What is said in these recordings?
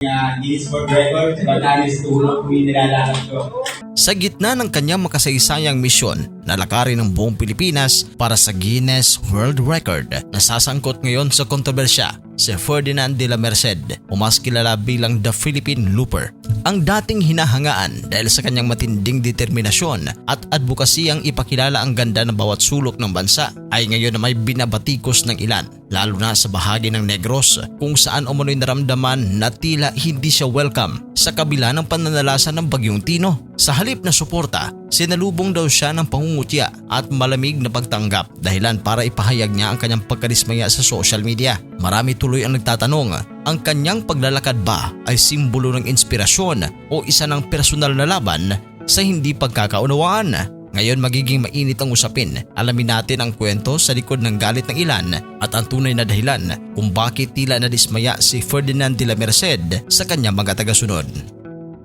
nga Guinness World Record Batanes tulog kung nilalakad ko. Sa gitna ng kanyang makasaysayang misyon na lakarin ng buong Pilipinas para sa Guinness World Record, nasasangkot ngayon sa kontrobersya si Ferdinand de la Merced o mas kilala bilang The Philippine Looper. Ang dating hinahangaan dahil sa kanyang matinding determinasyon at advokasy ang ipakilala ang ganda ng bawat sulok ng bansa ay ngayon na may binabatikos ng ilan lalo na sa bahagi ng Negros kung saan umano'y naramdaman na tila hindi siya welcome sa kabila ng pananalasa ng Bagyong Tino. Sa halip na suporta, sinalubong daw siya ng pangungutya at malamig na pagtanggap dahilan para ipahayag niya ang kanyang pagkadismaya sa social media. Marami tuloy ang nagtatanong, ang kanyang paglalakad ba ay simbolo ng inspirasyon o isa ng personal na laban sa hindi pagkakaunawaan? Ngayon magiging mainit ang usapin. Alamin natin ang kwento sa likod ng galit ng ilan at ang tunay na dahilan kung bakit tila nadismaya si Ferdinand de la Merced sa kanyang mga tagasunod.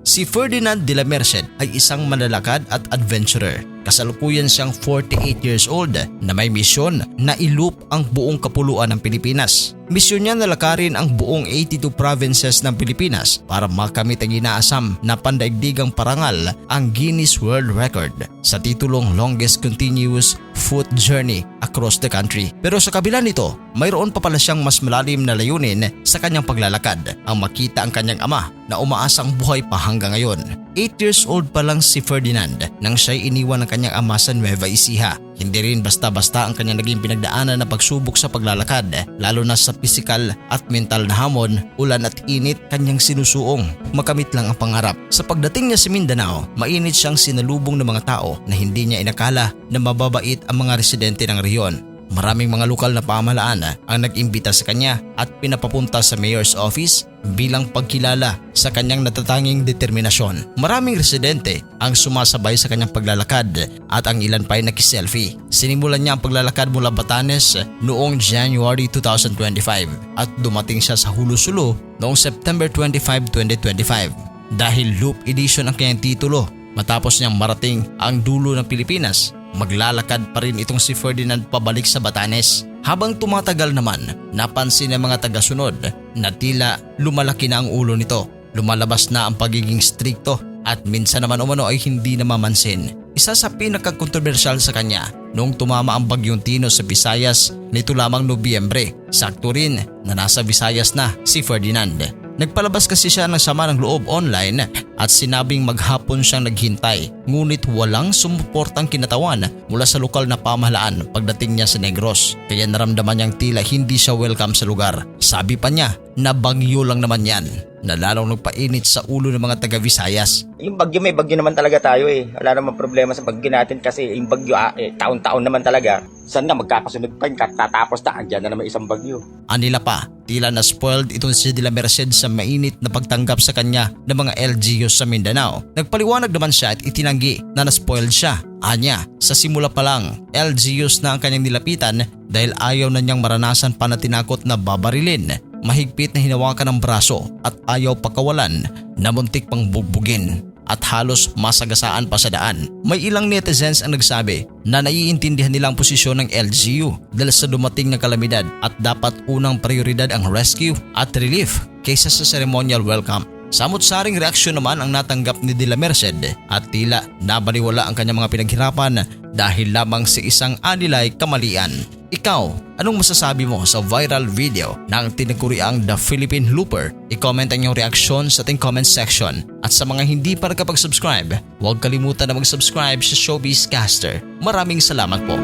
Si Ferdinand de la Merced ay isang manlalakad at adventurer. Kasalukuyan siyang 48 years old na may misyon na iloop ang buong kapuluan ng Pilipinas. Misyon niya na lakarin ang buong 82 provinces ng Pilipinas para makamit ang inaasam na pandaigdigang parangal ang Guinness World Record sa titulong Longest Continuous Foot Journey across the country. Pero sa kabila nito, mayroon pa pala siyang mas malalim na layunin sa kanyang paglalakad ang makita ang kanyang ama na umaasang buhay pa hanggang ngayon. 8 years old pa lang si Ferdinand nang siya'y iniwan ng kanyang ama sa Nueva Ecija. Hindi rin basta-basta ang kanyang naging pinagdaanan na pagsubok sa paglalakad, lalo na sa pisikal at mental na hamon, ulan at init kanyang sinusuong. Makamit lang ang pangarap. Sa pagdating niya sa Mindanao, mainit siyang sinalubong ng mga tao na hindi niya inakala na mababait ang mga residente ng reyon. Maraming mga lokal na pamahalaan ang nag-imbita sa kanya at pinapapunta sa mayor's office bilang pagkilala sa kanyang natatanging determinasyon. Maraming residente ang sumasabay sa kanyang paglalakad at ang ilan pa ay nakiselfie. Sinimulan niya ang paglalakad mula Batanes noong January 2025 at dumating siya sa Hulusulo noong September 25, 2025. Dahil loop edition ang kanyang titulo matapos niyang marating ang dulo ng Pilipinas maglalakad pa rin itong si Ferdinand pabalik sa Batanes. Habang tumatagal naman, napansin ng mga tagasunod na tila lumalaki na ang ulo nito. Lumalabas na ang pagiging strikto at minsan naman umano ay hindi namamansin. Isa sa pinakakontrobersyal sa kanya noong tumama ang bagyong Tino sa Visayas nito lamang Nobyembre. Sakto rin na nasa Visayas na si Ferdinand. Nagpalabas kasi siya ng sama ng loob online at sinabing maghapon siyang naghintay ngunit walang sumuportang kinatawan mula sa lokal na pamahalaan pagdating niya sa Negros kaya naramdaman niyang tila hindi siya welcome sa lugar. Sabi pa niya na bagyo lang naman yan na lalong nagpainit sa ulo ng mga taga Visayas. Yung bagyo may bagyo naman talaga tayo eh. Wala namang problema sa bagyo natin kasi yung bagyo ah, eh, taon-taon naman talaga. Saan na magkakasunod pa yung katatapos na andyan na naman isang bagyo. Anila pa, tila na spoiled itong si De La Merced sa mainit na pagtanggap sa kanya ng mga LGUs sa Mindanao. Nagpaliwanag naman siya at itinanggi na na-spoiled siya. Anya, sa simula pa lang, LGUs na ang kanyang nilapitan dahil ayaw na niyang maranasan pa na tinakot na babarilin. Mahigpit na hinawakan ng braso at ayaw pakawalan na muntik pang bugbugin at halos masagasaan pa sa daan. May ilang netizens ang nagsabi na naiintindihan nila ang posisyon ng LGU dahil sa dumating na kalamidad at dapat unang prioridad ang rescue at relief kaysa sa ceremonial welcome. Samot-saring reaksyon naman ang natanggap ni De La Merced at tila nabaliwala ang kanyang mga pinaghirapan dahil lamang sa isang anilay kamalian. Ikaw, anong masasabi mo sa viral video ng tinaguriang The Philippine Looper? I-comment ang iyong reaksyon sa ating comment section. At sa mga hindi pa nakapag-subscribe, huwag kalimutan na mag-subscribe sa Showbiz Caster. Maraming salamat po.